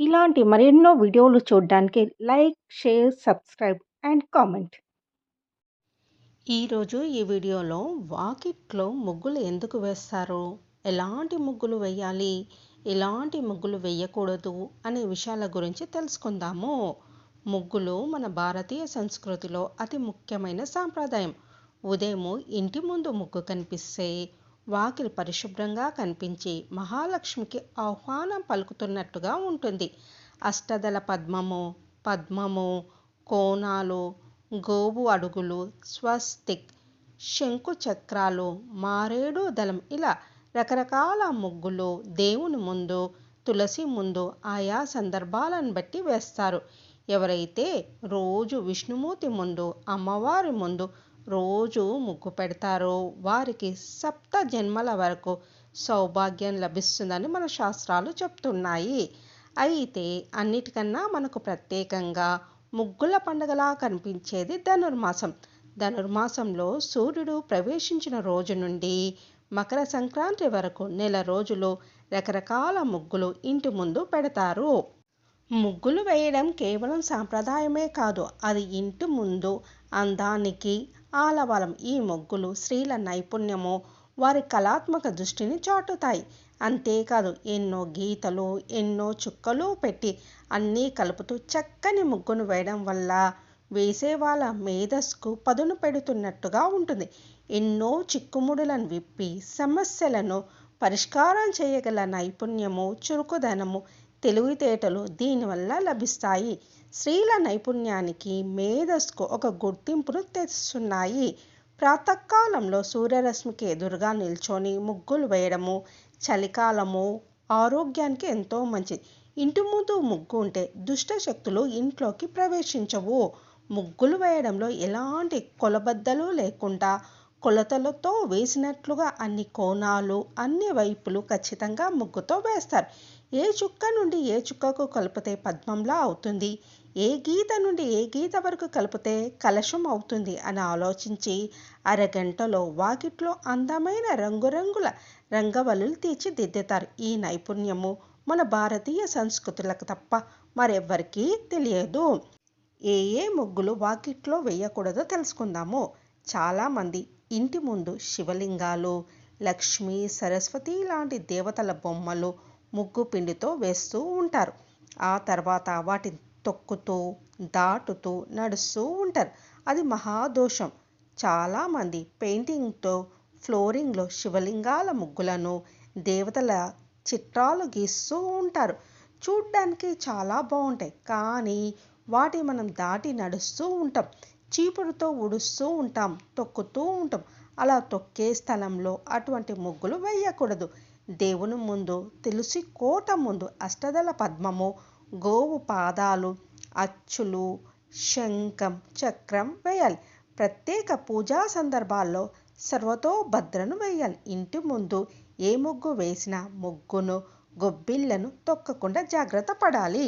ఇలాంటి మరెన్నో వీడియోలు చూడడానికి like share subscribe and comment. ఈరోజు ఈ వీడియోలో వాకిట్లో ముగ్గులు ఎందుకు వేస్తారు? ఎలాంటి ముగ్గులు వేయాలి? ఎలాంటి ముగ్గులు వేయకూడదు? అనే విషయాల గురించి తెలుసుకుందాము. ముగ్గులు మన భారతీయ సంస్కృతిలో అతి ముఖ్యమైన సాంప్రదాయం. ఉదయం ఇంటి ముందు ముగ్గు కనిపిస్తే వాకిలి పరిశుభ్రంగా కనిపించి మహాలక్ష్మికి ఆహ్వానం పలుకుతున్నట్టుగా ఉంటుంది. అష్టదల పద్మము పద్మము కోణాలు గోవు అడుగులు స్వస్తిక్ శంకు చక్రాలు మారేడు దళం ఇలా రకరకాల ముగ్గులు దేవుని ముందు తులసి ముందు ఆయా సందర్భాలను బట్టి వేస్తారు. ఎవరైతే రోజు విష్ణుమూర్తి ముందు అమ్మవారి ముందు రోజు ముగ్గు పెడతారో వారికి సప్త జన్మల వరకు సౌభాగ్యం లభిస్తుందని మన శాస్త్రాలు చెప్తున్నాయి. అయితే అన్నిటికన్నా మనకు ప్రత్యేకంగా ముగ్గుల పండుగలా కనిపించేది ధనుర్మాసం. ధనుర్మాసంలో సూర్యుడు ప్రవేశించిన రోజు నుండి మకర సంక్రాంతి వరకు నెల రోజులు రకరకాల ముగ్గులు ఇంటి ముందు పెడతారు. ముగ్గులు వేయడం కేవలం సాంప్రదాయమే కాదు అది ఇంటి ముందు అందానికి ఆలవాలం ఈ ముగ్గులు స్త్రీల నైపుణ్యము వారి కళాత్మక దృష్టిని చాటుతాయి. అంతేకాదు ఎన్నో గీతలు ఎన్నో చుక్కలు పెట్టి అన్నీ కలుపుతూ చక్కని ముగ్గును వేయడం వల్ల వేసే వాళ్ళ మేధస్కు పదును పెడుతున్నట్టుగా ఉంటుంది. ఎన్నో చిక్కుముడులను విప్పి సమస్యలను పరిష్కారం చేయగల నైపుణ్యము చురుకుదనము తెలివితేటలు దీనివల్ల లభిస్తాయి. స్త్రీల నైపుణ్యానికి మేధస్కు ఒక గుర్తింపును తెస్తున్నాయి. ప్రాతకాలంలో సూర్యరశ్మికి ఎదురుగా నిల్చొని ముగ్గులు వేయడము చలికాలము ఆరోగ్యానికి ఎంతో మంచిది. ఇంటి ముందు ముగ్గు ఉంటే దుష్ట శక్తులు ఇంట్లోకి ప్రవేశించవు. ముగ్గులు వేయడంలో ఎలాంటి కొలబద్దలు లేకుండా కొలతలతో వేసినట్లుగా అన్ని కోణాలు అన్ని వైపులు ఖచ్చితంగా ముగ్గుతో వేస్తారు. ఏ చుక్క నుండి ఏ చుక్కకు కలిపితే పద్మంలా అవుతుంది? ఏ గీత నుండి ఏ గీత వరకు కలిపితే కలశం అవుతుంది అని ఆలోచించి అరగంటలో వాకిట్లో అందమైన రంగురంగుల రంగవల్లులు తీర్చిదిద్దుతారు ఈ నైపుణ్యము మన భారతీయ సంస్కృతులకు తప్ప మరెవ్వరికీ తెలియదు. ఏ ఏ ముగ్గులు వాకిట్లో వేయకూడదో తెలుసుకుందాము. చాలామంది ఇంటి ముందు శివలింగాలు లక్ష్మి సరస్వతి లాంటి దేవతల బొమ్మలు ముగ్గు పిండితో వేస్తూ ఉంటారు. ఆ తర్వాత వాటిని తొక్కుతూ దాటుతూ నడుస్తూ ఉంటారు. అది మహాదోషం. చాలామంది పెయింటింగ్తో ఫ్లోరింగ్లో శివలింగాల ముగ్గులను దేవతల చిత్రాలు గీస్తూ ఉంటారు. చూడ్డానికి చాలా బాగుంటాయి కానీ వాటి మనం దాటి నడుస్తూ ఉంటాం. చీపురుతో ఉడుస్తూ ఉంటాం తొక్కుతూ ఉంటాం. అలా తొక్కే స్థలంలో అటువంటి ముగ్గులు వేయకూడదు. దేవుని ముందు తులసి కోట ముందు అష్టదల పద్మము గోవు పాదాలు అచ్చులు శంఖం చక్రం వేయాలి. ప్రత్యేక పూజా సందర్భాల్లో సర్వతో భద్రను వేయాలి. ఇంటి ముందు ఏ ముగ్గు వేసినా ముగ్గును గొబ్బిళ్ళను తొక్కకుండా జాగ్రత్త పడాలి.